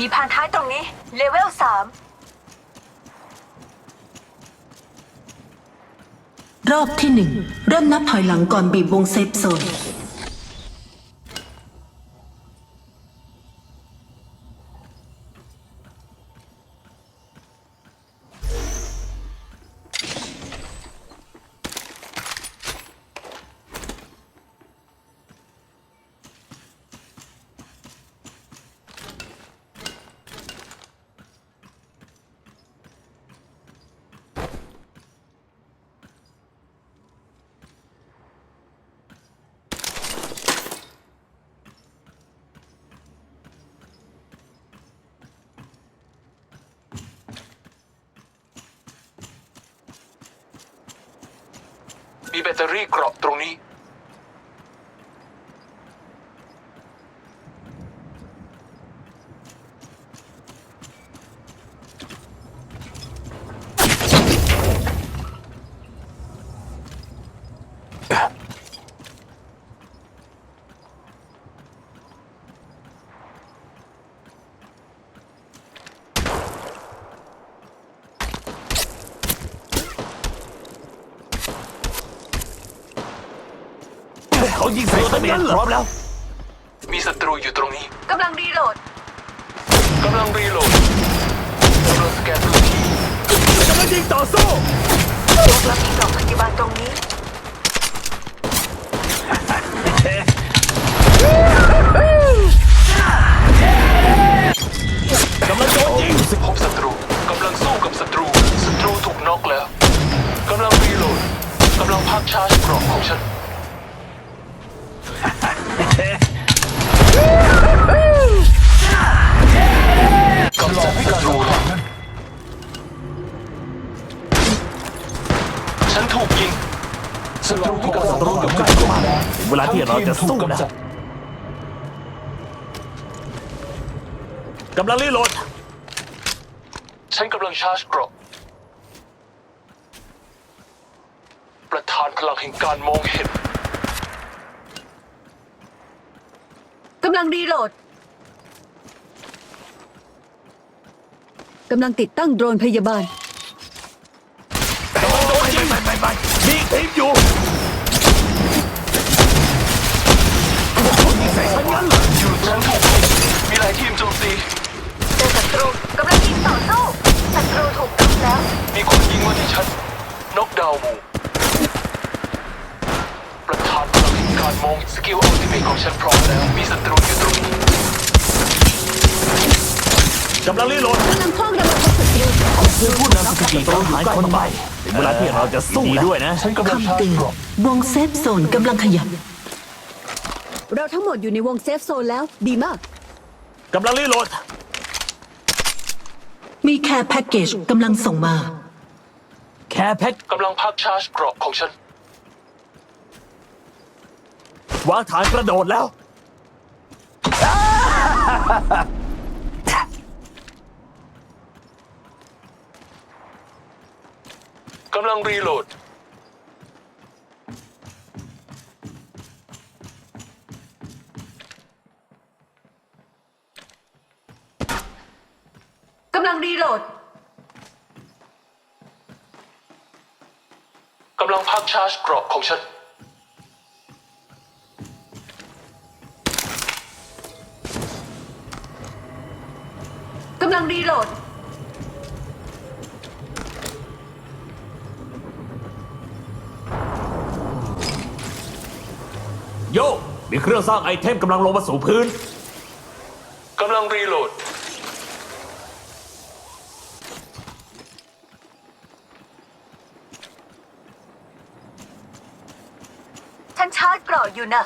มีพานท้ายตรงนี้ เลเวลสามรอบที่หนึ่งเริ่มนับถอยหลังก่อนบีบวงเซฟโซน แบตเตอรี่เกราะตรงนี้ เขายิงใส่ตัวเมียพร้อมแล้ว มีศัตรูอยู่ตรงนี้กำลังรีโหลดกำลังรีโหลดกำลังสแกนพื้นที่กำลังยิงต่อสู้พวกเรามีกล่องพยาบาลตรงนี้ ที่เราจะสู้นะกำลังรีโหลด ฉันกำลังชาร์จเกราะประธานพลังแห่งการมองเห็น กำลังรีโหลด กำลังติดตั้งโดรนพยาบาลกำลังโดนยิงไปไปไปมีทีมอยู่ยิงใส่ฉันงั้นเหรอ อยู่ฉันถูกยิงมีหลายทีมโจมตี เจอศัตรูกำลังยิงต่อสู้ศั ตรูถูกน็อกแล้ว มีคนยิงมาที่ฉันนกดาวน์หมูประธานพลังแห่งการมองสกิลอัลติเมทของฉันพร้อมแล้ว มีศัตรูอยู่ตรงนี้กำลังรีโหลดกำลังพ่องระเบิดศัตรูคือผู้นำสกิลต้องหายคนใหม่ถึงเวลาที่เราจะสู้ด้วยนะฉันกำลังชาคำร์เตืจอนเกราะวงเซฟโซนกำลังขยับ เราทั้งหมดอยู่ในวงเซฟโซนแล้ว ดีมากกำลังรีโหลด มีแคร์แพ็กเกจกำลังส่งมา แค่แพ็คกำลังพักชาร์จเกราะของฉัน วางฐานกระโดดแล้ว กำลังรีโหลด ชาร์จเกราะของฉัน กำลังรีโหลด โยมีเครื่องสร้างไอเทมกำลังลงมาสู่พื้น กำลังรีโหลด ฉันชาร์จเกราะ อยู่นะ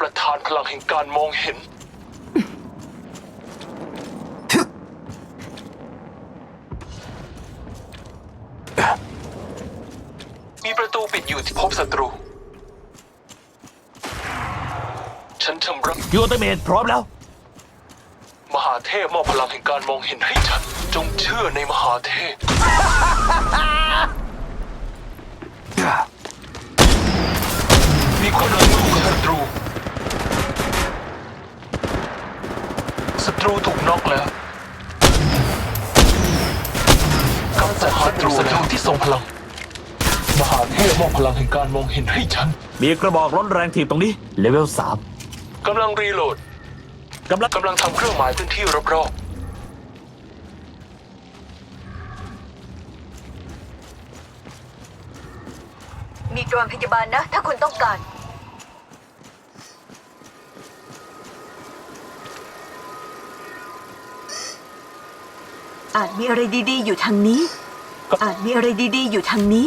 ประธานพลังแห่งการมองเห็น มีประตูปิดอยู่ที่พบศัตรู ฉันชำระยูเตเมนพร้อมแล้ว มหาเทพมอบพลังแห่งการมองเห็นให้ฉัน จงเชื่อในมหาเทพ มีคนกำลังสู้กับศัตรู ศัตรูถูกน็อกแล้วกำจัดศัตรูศัตรูที่ทรงพลัง มหาเทพมอบพลังแห่งการมองเห็นให้ฉัน มีกระบอกร้อนแรงถีบตรงนี้ เลเวลสาม กำลังรีโหลดกำลังกำลังทำเครื่องหมายพื้นที่รอบมีโดรนพยาบาลนะ ถ้าคุณต้องการ อาจมีอะไรดีๆ อยู่ทางนี้ อาจมีอะไรดีๆ อยู่ทางนี้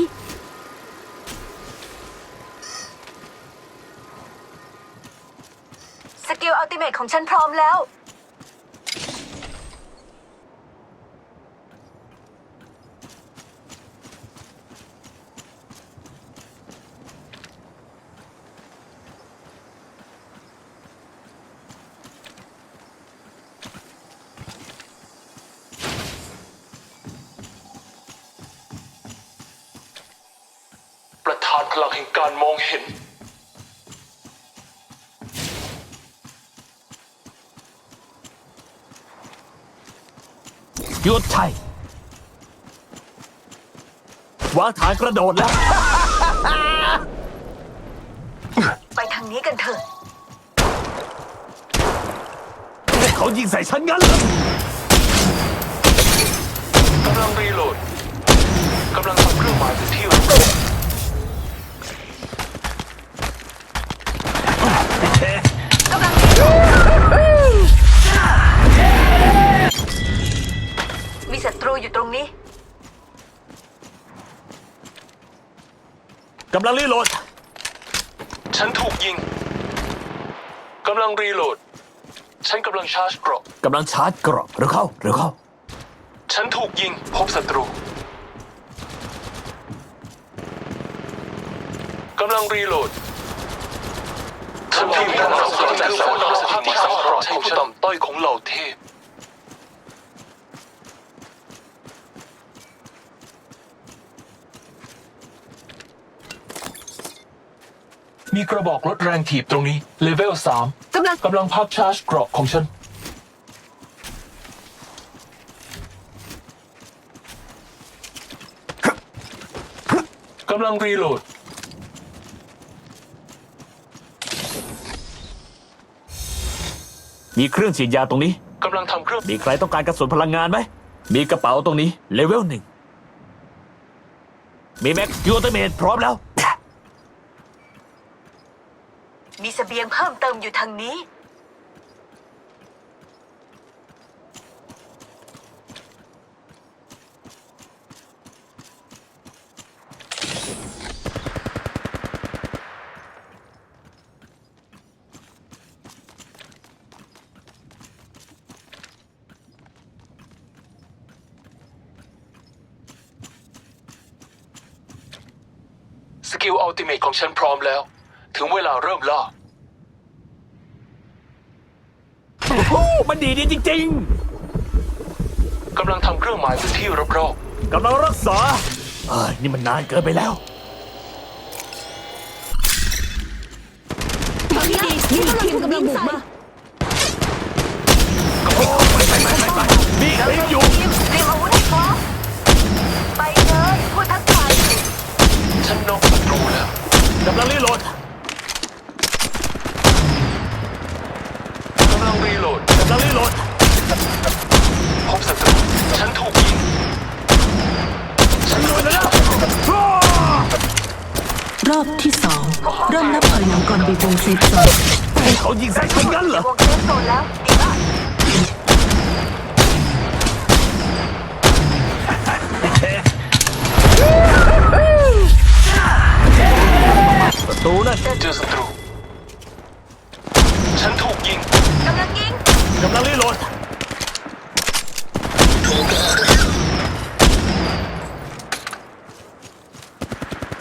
ของฉันพร้อมแล้ว ประธานพลังแห่งการมองเห็น หยุดใช่วางฐานกระโดดแล้ว ไปทางนี้กันเถอะ เขายิงใส่ฉันงั้นเหรอกำลังรีโหลดกำลังทำเครื่องหมายพื้นที่ รูอยู่ตรงนี้ กำลังรีโหลดๆฉันถูกยิง กำลังรีโหลด ฉันกำลังชาร์จเกรอบกำลังชาร์จเกรอบเร็วเข้าเร็วเข้า ฉันถูกยิง พบศัตรู กำลังรีโหลดทันทีที่เราสนใจสารสถานีสังเคราะห์ใช้ผู้ต่ำต้อยของเหล่าเทพ มีกระบอกรถแรงถีบตรงนี้ เลเวลสามกำลังกำลังพักชาร์จเกรอบของฉัน กำลังรีโหลด มีเครื่องฉีดยาตรงนี้ กำลังทำเครื่อง มีใครต้องการกระสุนพลังงานไหม มีกระเป๋าตรงนี้ เลเวลหนึ่ง มีแม็กยูเตเมทพร้อมแล้ว มีเสบียงเพิ่มเติมอยู่ทางนี้ สกิลอัลติเมทของฉันพร้อมแล้ว ถึงเวลาเริ่มล่า โอ้โหมันดีดีจริง กำลังทำเครื่องหมายพื้นที่รอบๆกำลังรักษาเอ้ยนี่มันนานเกินไปแล้วนี่ทีมกำลังบุกมานี่เองอยู่ ทีมเตรียมอาวุธให้พร้อมไปเลยผู้ทักทายๆฉันนอกศัตรูแล้ว กำลังรีโหลด รีโหลดกำลังรีโหลดพบศัตรูฉันถูกยิงฉันโดนแล้วรอบที่สองเริ่มนับถอยหลังก่อนบีบวงเซฟโซนเขายิงใส่ฉันงั้นเหรอวงเซฟโซนแล้วดีมากประตูนั่นเจอศัตรูฉันถูกยิงกำลังยิง กำลังรีโหลด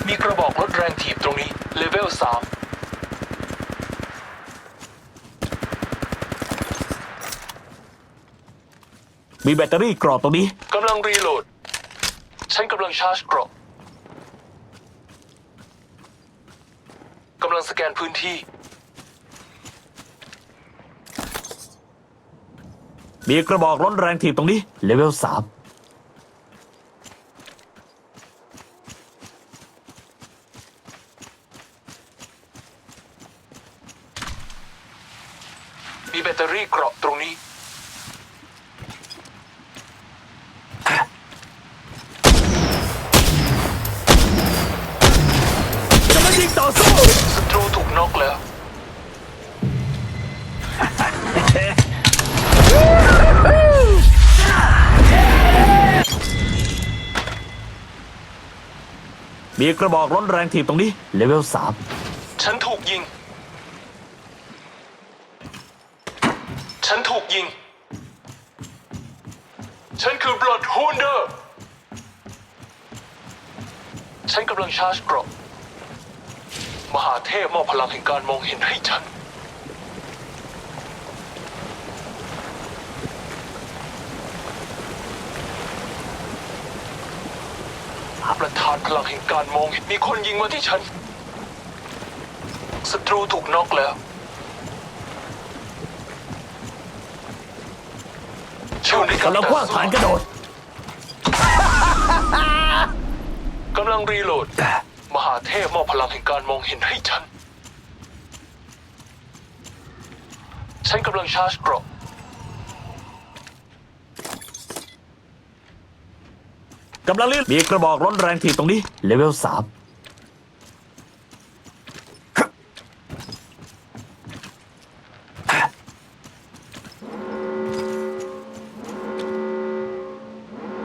มีกระบอกรถแรงถีบตรงนี้ เลเวลสามมีแบตเตอรี่กรอบตรงนี้ กำลังรีโหลด ฉันกำลังชาร์จเกรอบกำลังสแกนพื้นที่ มีกระบอกร้อนแรงถีบตรงนี้ เลเวลสามมีแบตเตอรี่เกราะตรงนี้ มีกระบอกร้อนแรงถีบตรงนี้เลเวลสามฉันถูกยิง ฉันถูกยิง ฉันคือบลอดฮูนเดอร์ ฉันกำลังชาร์จกรอบมหาเทพมอบพลังแห่งการมองเห็นให้ฉัน ประทานพลังแห่งการมองเห็นมีคนยิงมาที่ฉัน ศัตรูถูกน็อกแล้ว ช่วงนี้กำลังคว้างฐานกระโดด กำลังรีโหลด มหาเทพมอบพลังแห่งการมองเห็นให้ฉัน ฉันกำลังชาร์จเกรอบ กำลังเลี้ยมีกระบอกร้อนแรงถีบตรงนี้ เลเวลสาม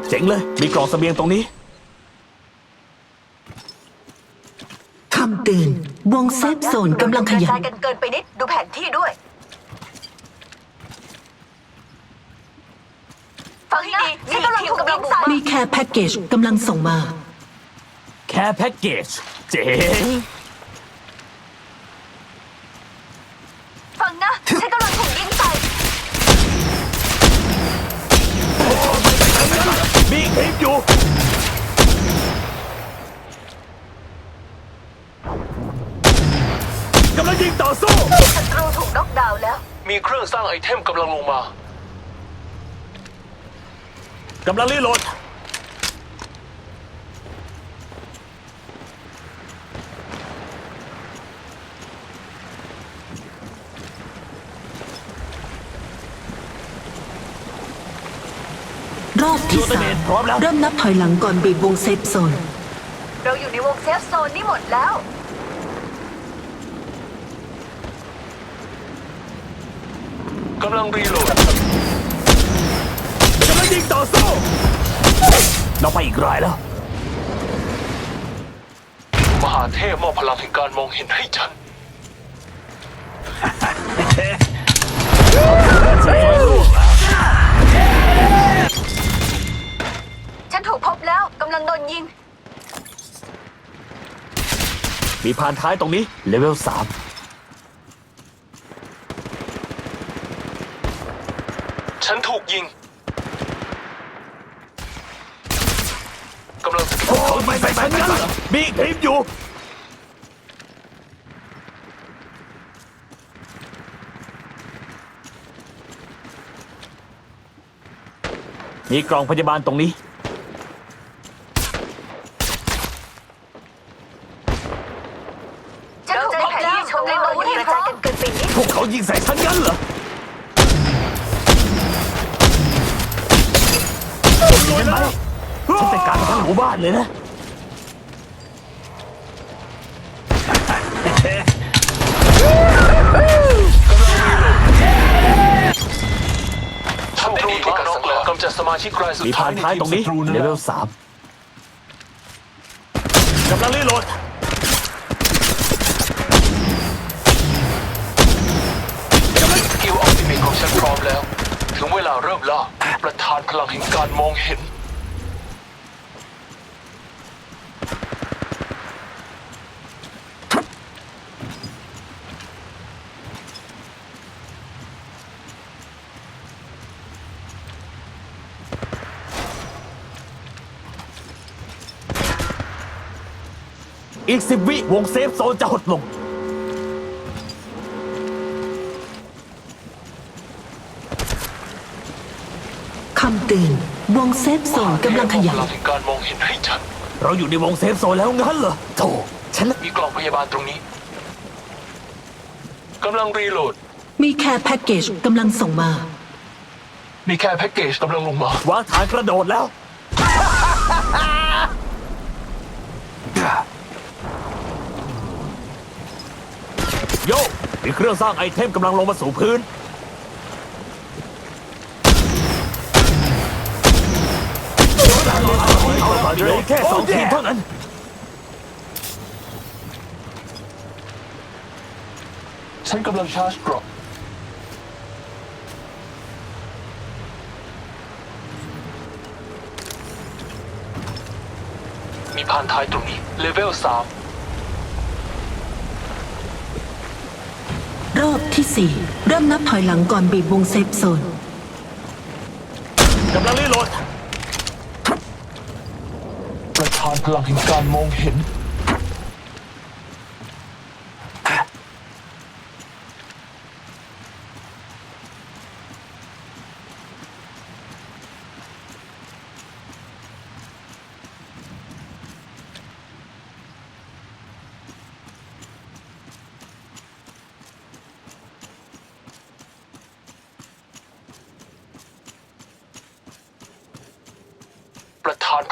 เจ๋งเลย มีกล่องเสบียงตรงนี้ คำเตือนวงเซฟโซนกำลังขยากระจายยกันเกินไปนิด ดูแผนที่ด้วย ฟังให้ดีฉันกำลังถูกยิงใส่มีแคร์แพ็กเกจกำลังส่งมา แค่แพ็กเกจ เจ๋ง ฟังนะฉันกำลังถูกยิงใส่มีอีกทีมอยู่ กำลังยิงต่อสู้ศัตรูถูกน็อกดาวน์แล้ว มีเครื่องสร้างไอเทมกำลังลงมา กำลังรีโหลด รอบที่ยูเตสาเมมนพร้อมแล้ว เริ่มนับถอยหลังก่อนบีบวงเซฟโซน เราอยู่ในวงเซฟโซนนี่หมดแล้ว กำลังรีโหลดกำลัง ยิงต่อสู้เราไปอีกรายแล้ว มหาเทพมอบพลังแห่งการมองเห็นให้ฉัน ฉันถูกพบแล้วกำลังโดนยิง มีพานท้ายตรงนี้ เลเวลสาม ฉันถูกยิง กำลังสแกน โอ้ ไม่ใส่ฉันงั้นเหรอมีอีกทีมอยู่ มีกล่องพยาบาลตรงนี้ถูกพบแล้วกำลังโดนยิงกระจายกันเกินไปนิด พวกเขายิงใส่ฉันงั้นเหรอเห็นไหมฉันเป็นการทั้งหมู่บ้านเลยนะ ศัตรูถูกน็อกแล้วกำจัดสมาชิกรายสุดมีท้าพายนในท้ายทีตรมงศันี้ตรูเลนะเวลสามกำลังรีโหลดสกิลอัลติเมทของฉันพร้อมแล้ว ถึงเวลาเริ่มล่าประธานพลังแห่งการมองเห็น อีกสิบวิวงเซฟโซนจะหดลง คำเตือนวงเซฟโซนกำลังขยาพยลังแห่งการมองเห็นให้ฉันเราอยู่ในวงเซฟโซนแล้วงั้นเหรอโธ่ฉันละมีกล่องพยาบาลตรงนี้ กำลังรีโหลด มีแค่แพ็กเกจกำลังส่งมา มีแค่แพ็กเกจกำลังลงมา วางฐานกระโดดแล้ว โยมีเครื่องสร้างไอเทมกำลังลงมาสู่พื้น เหลือแค่สองทีมเท่านั้น ฉันกำลังชาร์จกรอบมีพานทายตรงนี้ เลเวล3 รอบที่ 4 เริ่มนับถอยหลังก่อนบีบวงเซฟโซน กำลังรีโหลด ประธานพลังแห่งการมองเห็น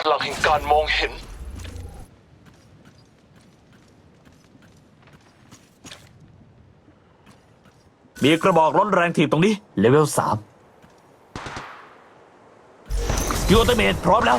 ประธานพลังแห่งการมองเห็น มีกระบอกร้อนแรงถีบตรงนี้ เลเวลสามยูอัตเมทพร้อมแล้ว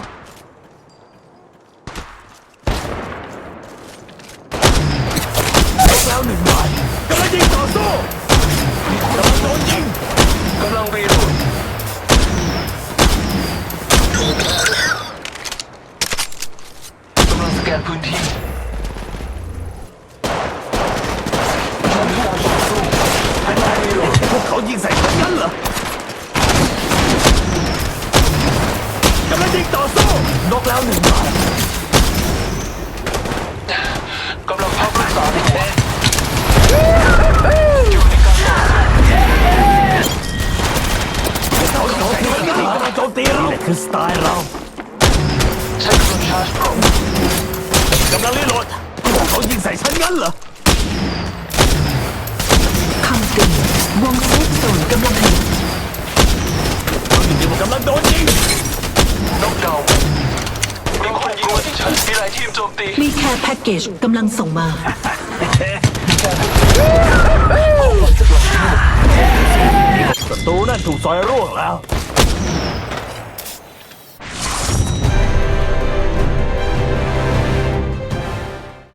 กำลังชาร์จกล่องกำลังรีโหลดพวกเขายิงใส่ฉันงั้นเหรอคำเตือนวงเซฟโซนกำลังขยายกำลังโดนยิงนกดาวน์มีคนยิงมาที่ฉันมีหลายทีมโจมตีมีแค่แพ็กเกจกำลังส่งมาศัตรูนั่นถูกซอยร่วงแล้ว